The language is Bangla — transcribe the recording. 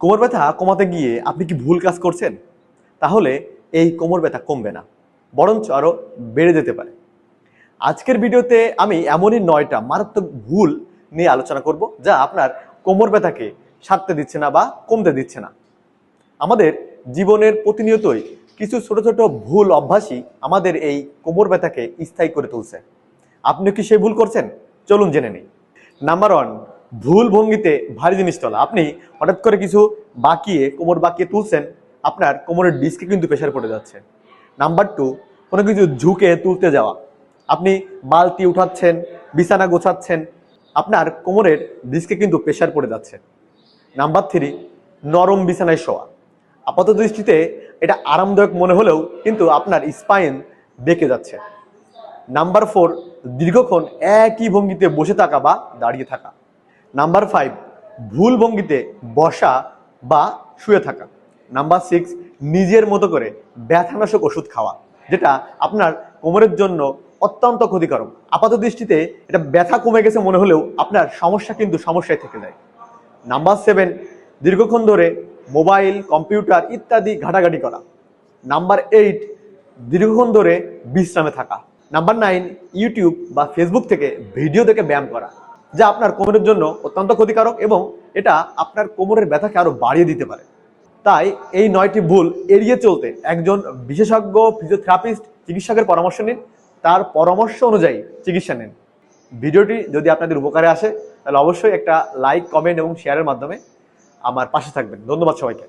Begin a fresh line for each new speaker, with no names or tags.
কোমর ব্যথা কমাতে গিয়ে আপনি কি ভুল কাজ করছেন? তাহলে এই কোমর ব্যথা কমবে না, বরঞ্চ আরও বেড়ে যেতে পারে। আজকের ভিডিওতে আমি এমনই নয়টা মারাত্মক ভুল নিয়ে আলোচনা করব যা আপনার কোমর ব্যথাকে সারতে দিচ্ছে না বা কমতে দিচ্ছে না। আমাদের জীবনের প্রতিনিয়তই কিছু ছোট ছোট ভুল অভ্যাসই আমাদের এই কোমর ব্যথাকে স্থায়ী করে তুলছে। আপনি কি সেই ভুল করছেন? চলুন জেনে নিই। নাম্বার ওয়ান ভুল ভঙ্গিতে ভারী জিনিস তোলা। আপনি হঠাৎ করে কিছু বাকিয়ে, কোমর বাকিয়ে তুলছেন, আপনার কোমরের ডিস্কে কিন্তু প্রেশার পড়ে যাচ্ছে। নাম্বার টু, কোনো কিছু ঝুঁকে তুলতে যাওয়া। আপনি বালতি উঠাচ্ছেন, বিছানা গোছাচ্ছেন, আপনার কোমরের ডিস্কে কিন্তু প্রেশার পড়ে যাচ্ছে। নাম্বার থ্রি, নরম বিছানায় শোয়া। আপাত দৃষ্টিতে এটা আরামদায়ক মনে হলেও কিন্তু আপনার স্পাইন বেঁকে যাচ্ছে। নাম্বার ফোর, দীর্ঘক্ষণ একই ভঙ্গিতে বসে থাকা বা দাঁড়িয়ে থাকা। নাম্বার ফাইভ ভুল ভঙ্গিতে বসা বা শুয়ে থাকা। নাম্বার সিক্স নিজের মতো করে ব্যথানাশক ওষুধ খাওয়া, যেটা আপনার কোমরের জন্য অত্যন্ত ক্ষতিকারক। আপাত দৃষ্টিতে এটা ব্যথা কমে গেছে মনে হলেও আপনার সমস্যা কিন্তু সমস্যায় থেকে যায়। নাম্বার সেভেন দীর্ঘক্ষণ ধরে মোবাইল, কম্পিউটার ইত্যাদি ঘাটাঘাটি করা। নাম্বার এইট দীর্ঘক্ষণ ধরে বিশ্রামে থাকা। নাম্বার নাইন ইউটিউব বা ফেসবুক থেকে ভিডিও দেখে ব্যায়াম করা। যা আপনার কোমরের জন্য অত্যন্ত ক্ষতিকারক এবং এটা আপনার কোমরের ব্যথাকে আরও বাড়িয়ে দিতে পারে। তাই এই নয়টি ভুল এড়িয়ে চলতে একজন বিশেষজ্ঞ, ফিজিওথেরাপিস্ট, চিকিৎসকের পরামর্শ নিন। তার পরামর্শ অনুযায়ী চিকিৎসা নিন। ভিডিওটি যদি আপনাদের উপকারে আসে, তাহলে অবশ্যই একটা লাইক, কমেন্ট এবং শেয়ারের মাধ্যমে আমার পাশে থাকবেন। ধন্যবাদ সবাইকে।